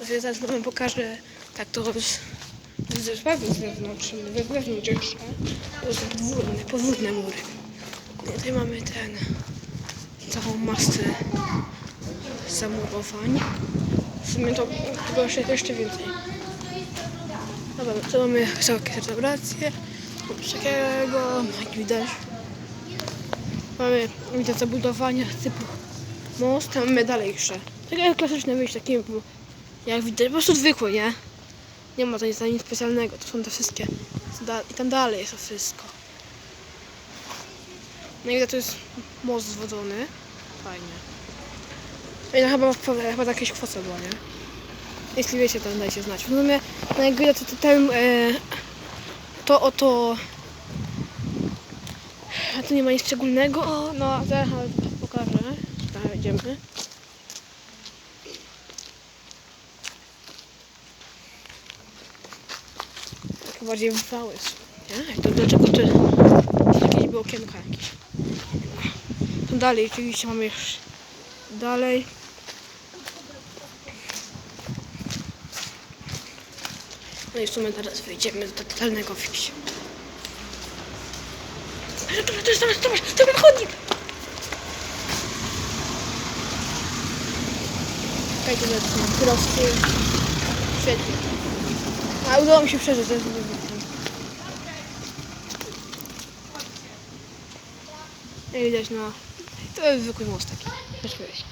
Ja zaraz wam pokażę, tak to z, z, z wewnątrz, we- wewnątrz jeszcze. To jest podwórne, podwórne mury. No, tutaj mamy ten, całą masę zamurowań. W sumie to chyba jeszcze, jeszcze więcej. Dobra, tu mamy wysokie restauracje, coś takiego, jak widać. Mamy widać zabudowania typu most, mamy dalej jeszcze. Takie klasyczne wyjście, takie jak widać, po prostu zwykłe, nie? Nie ma to nic, nic specjalnego, to są te wszystkie. I tam dalej jest to wszystko. No i to jest most zwodzony. Fajnie. No I chyba, chyba jakieś kwoce była, nie? Jeśli wiecie, to dajcie znać. W sumie, no jak widać, to, to ten, e, to oto... A tu nie ma nic szczególnego. O, no, zaraz pokażę. Tam idziemy. Bardziej są? Jak to, dlaczego to jakieś było okienko jakieś. Tu dalej oczywiście mamy jeszcze dalej. No i w sumie teraz wyjdziemy do totalnego wsi. To jest, zobacz, zobacz, zobacz, chodnik! Czekajcie, lecę. Prosty. Świetnie. A udało mi się przeżyć, to jest. Jak widać, no, to jest zwykły most taki. Też